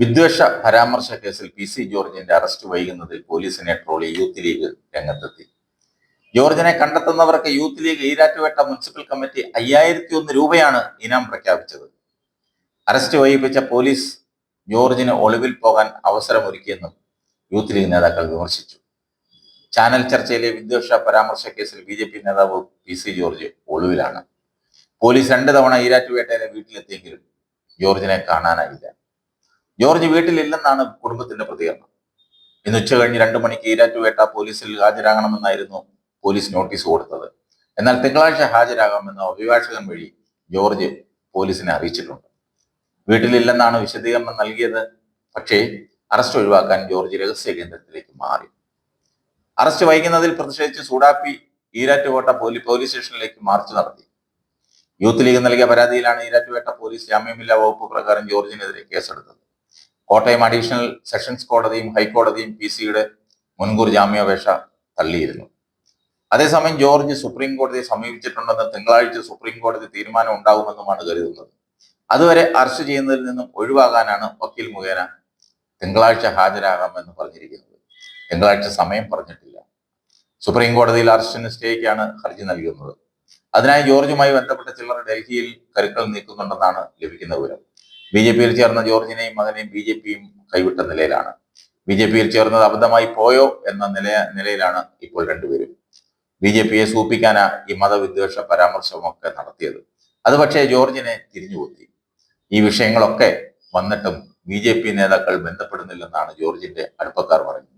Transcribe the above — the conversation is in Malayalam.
വിദ്വേഷ പരാമർശ കേസിൽ പി സി ജോർജിന്റെ അറസ്റ്റ് വൈകുന്നതിൽ പോലീസിനെ ട്രോളി യൂത്ത് ലീഗ് രംഗത്തെത്തി. ജോർജിനെ കണ്ടെത്തുന്നവർക്ക് youth league Erattupetta municipal committee അയ്യായിരത്തി ഒന്ന് രൂപയാണ് ഇനാം പ്രഖ്യാപിച്ചത്. അറസ്റ്റ് വൈകിപ്പിച്ച പോലീസ് ജോർജിന് ഒളിവിൽ പോകാൻ അവസരമൊരുക്കിയെന്നും യൂത്ത് ലീഗ് നേതാക്കൾ വിമർശിച്ചു. ചാനൽ ചർച്ചയിലെ വിദ്വേഷ പരാമർശ കേസിൽ ബി ജെ പി നേതാവ് പി സി ജോർജ് ഒളിവിലാണ്. പോലീസ് രണ്ടു തവണ ഈരാറ്റുപേട്ടയിലെ വീട്ടിലെത്തിയെങ്കിലും ജോർജിനെ കാണാനായില്ല. ജോർജ് വീട്ടിലില്ലെന്നാണ് കുടുംബത്തിന്റെ പ്രതികരണം. ഇന്ന് ഉച്ച കഴിഞ്ഞ് രണ്ടു മണിക്ക് ഈരാറ്റുപേട്ട പോലീസിൽ ഹാജരാകണമെന്നായിരുന്നു പോലീസ് നോട്ടീസ് കൊടുത്തത്. എന്നാൽ തിങ്കളാഴ്ച ഹാജരാകാമെന്ന് അഭിഭാഷകൻ വഴി ജോർജ് പോലീസിനെ അറിയിച്ചിട്ടുണ്ട്. വീട്ടിലില്ലെന്നാണ് വിശദീകരണം നൽകിയത്. പക്ഷേ അറസ്റ്റ് ഒഴിവാക്കാൻ ജോർജ് രഹസ്യ കേന്ദ്രത്തിലേക്ക് മാറി. അറസ്റ്റ് വൈകുന്നതിൽ പ്രതിഷേധിച്ച് സൂടാപ്പി ഈരാറ്റുപേട്ട പോലീസ് പോലീസ് സ്റ്റേഷനിലേക്ക് മാർച്ച് നടത്തി. യൂത്ത് ലീഗ് നൽകിയ പരാതിയിലാണ് ഈരാറ്റുപേട്ട പോലീസ് ജാമ്യമില്ലാ വകുപ്പ് പ്രകാരം ജോർജിനെതിരെ കേസെടുത്തത്. കോട്ടയം അഡീഷണൽ സെഷൻസ് കോടതിയും ഹൈക്കോടതിയും പി സിയുടെ മുൻകൂർ ജാമ്യാപേക്ഷ തള്ളിയിരുന്നു. അതേസമയം ജോർജ് സുപ്രീം കോടതിയെ സമീപിച്ചിട്ടുണ്ടെന്ന് തിങ്കളാഴ്ച സുപ്രീം കോടതി തീരുമാനം ഉണ്ടാകുമെന്നുമാണ് കരുതുന്നത്. അതുവരെ അറസ്റ്റ് ചെയ്യുന്നതിൽ നിന്നും ഒഴിവാകാനാണ് വക്കീൽ മുഖേന തിങ്കളാഴ്ച ഹാജരാകാമെന്ന് പറഞ്ഞിരിക്കുന്നത്. തിങ്കളാഴ്ച സമയം പറഞ്ഞിട്ടില്ല. സുപ്രീം കോടതിയിൽ അറസ്റ്റിന് സ്റ്റേക്കാണ് ഹർജി നൽകുന്നത്. അതിനായി ജോർജുമായി ബന്ധപ്പെട്ട ചിലർ ഡൽഹിയിൽ കരുക്കൾ നീക്കുന്നുണ്ടെന്നാണ് ലഭിക്കുന്ന വിവരം. ബി ജെ പിയിൽ ചേർന്ന ജോർജിനെയും മകനെയും ബി ജെ പിയും കൈവിട്ട നിലയിലാണ്. ബി ജെ പിയിൽ ചേർന്നത് അബദ്ധമായി പോയോ എന്ന നില നിലയിലാണ് ഇപ്പോൾ രണ്ടുപേരും. ബി ജെ പിയെ സൂപ്പിക്കാനാ ഈ മതവിദ്വേഷ പരാമർശമൊക്കെ നടത്തിയത്. അത് പക്ഷേ ജോർജിനെ തിരിഞ്ഞുകൊത്തി. ഈ വിഷയങ്ങളൊക്കെ വന്നിട്ടും ബി ജെ പി നേതാക്കൾ ബന്ധപ്പെടുന്നില്ലെന്നാണ് ജോർജിന്റെ അടുപ്പക്കാർ പറയുന്നത്.